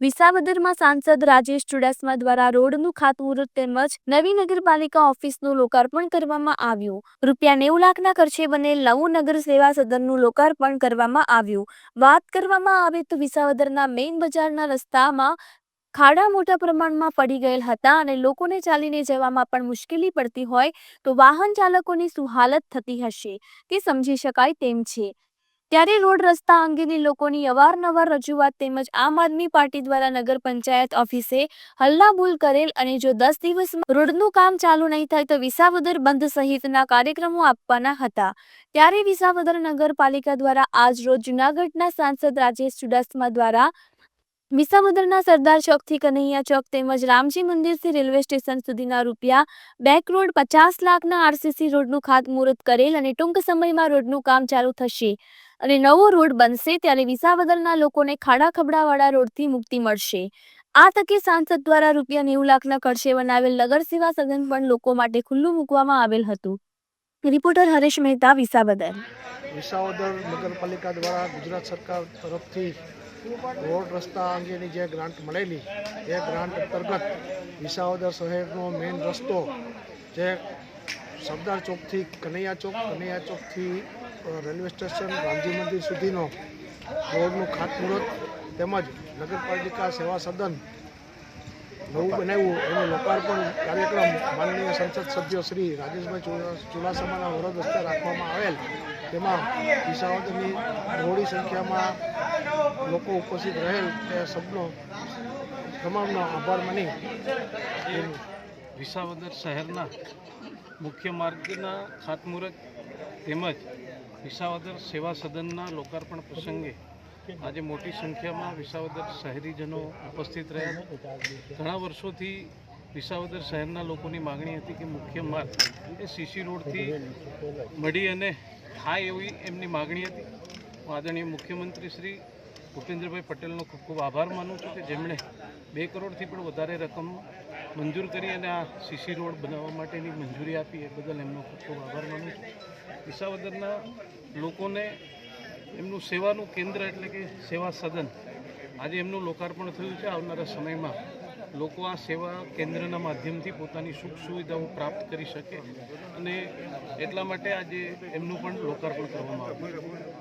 વિસાવદરમાં સાંસદ રાજેશ ચુડાસમા દ્વારા રોડનું ખાતમુહૂર્ત તેમજ નવી નગરપાલિકા ઓફિસનું લોકાર્પણ કરવામાં આવ્યું. રૂપિયા નેવું લાખના ખર્ચે બનેલ નવું નગર સેવા સદનનું લોકાર્પણ કરવામાં આવ્યું. વાત કરવામાં આવે તો વિસાવદરના મેઇન બજારના રસ્તામાં ખાડા મોટા પ્રમાણમાં પડી ગયેલ હતા અને લોકોને ચાલીને જવામાં પણ મુશ્કેલી પડતી હોય તો વાહન ચાલકોની શું હાલત થતી હશે તે સમજી શકાય તેમ છે. ત્યારે રોડ રસ્તા અંગેની લોકોની અવારનવાર રજૂઆત તેમજ આમ આદમી પાર્ટી દ્વારા નગર પંચાયત ઓફિસે હલ્લાબૂલ કરેલ અને જો દસ દિવસ રોડનું કામ ચાલુ નહીં થાય તો વિસાવદર બંધ સહિતના કાર્યક્રમો આપવાના હતા. ત્યારે વિસાવદર નગરપાલિકા દ્વારા આજ રોજ જુનાગઢના સાંસદ રાજેશ ચુડાસમા દ્વારા વિસાવદરના સરદાર ચોકથી કનૈયા ચોક તેમજ રામજી મંદિરથી રેલવે સ્ટેશન સુધીના રૂપિયા બે કરોડ પચાસ લાખના આરસીસી રોડનું ખાતમુહૂર્ત કરેલ અને ટૂંક સમયમાં રોડનું કામ ચાલુ થશે. અને નવો રોડ બનશે ત્યારે વિસાવદરના લોકોને ખાડા ખબડાવાળા રોડથી મુક્તિ મળશે. આ તકે સાંસદ દ્વારા રૂપિયા નેવું લાખના ખર્ચે બનાવેલ નગર સેવા સદન પણ લોકો માટે ખુલ્લું મૂકવામાં આવેલ હતું. રિપોર્ટર હરેશ મહેતા, વિસાવદર. વિસાવદર નગરપાલિકા દ્વારા ગુજરાત સરકાર તરફથી રોડ રસ્તા અંગેની જે ગ્રાન્ટ મળેલી, એ ગ્રાન્ટ અંતર્ગત વિસાવદર શહેરનો મેઇન રસ્તો જે સરદાર ચોકથી કનૈયા ચોક, કનૈયા ચોકથી રેલવે સ્ટેશન ગાંધી મંદિર સુધીનો રોડનું ખાતમુહૂર્ત તેમજ નગરપાલિકા સેવા સદન નવું બનાવ્યું. એનો લોકાર્પણ કાર્યક્રમ માનનીય સંસદ સભ્ય શ્રી રાજેશભાઈ ચુડા- ચુડાસમાના વરદ હસ્તે રાખવામાં આવેલ. તેમાં વિસાવદરની બહોળી સંખ્યામાં લોકો ઉપસ્થિત રહેલ તે સબનો તમામનો આભાર માની વિસાવદર શહેરના મુખ્ય માર્ગના ખાતમુહૂર્ત તેમજ વિસાવદર સેવા સદનના લોકાર્પણ પ્રસંગે આજે મોટી સંખ્યામાં વિસાવદર શહેરીજનો ઉપસ્થિત રહ્યા. ઘણા વર્ષોથી વિસાવદર શહેરના લોકોની માગણી હતી કે મુખ્ય માર્ગ એ સીસી રોડથી મળી અને થાય એવી એમની માગણી હતી. હું આદરણીય મુખ્યમંત્રી શ્રી ભૂપેન્દ્રભાઈ પટેલનો ખૂબ ખૂબ આભાર માનું છું કે જેમણે બે કરોડથી પણ વધારે રકમ મંજૂર કરી અને આ સીસી રોડ બનાવવા માટેની મંજૂરી આપી એ બદલ એમનો ખૂબ ખૂબ આભાર માનું છું. વિસાવદરના લોકોને એમનું સેવાનું કેન્દ્ર એટલે કે સેવા સદન આજે એમનું લોકાર્પણ થયું છે આવનારા સમયમાં. લોકો આ સેવા કેન્દ્રના માધ્યમથી પોતાની સુખ સુવિધાઓ પ્રાપ્ત કરી શકે અને એટલા માટે આજે એમનું પણ લોકાર્પણ કરવામાં આવ્યું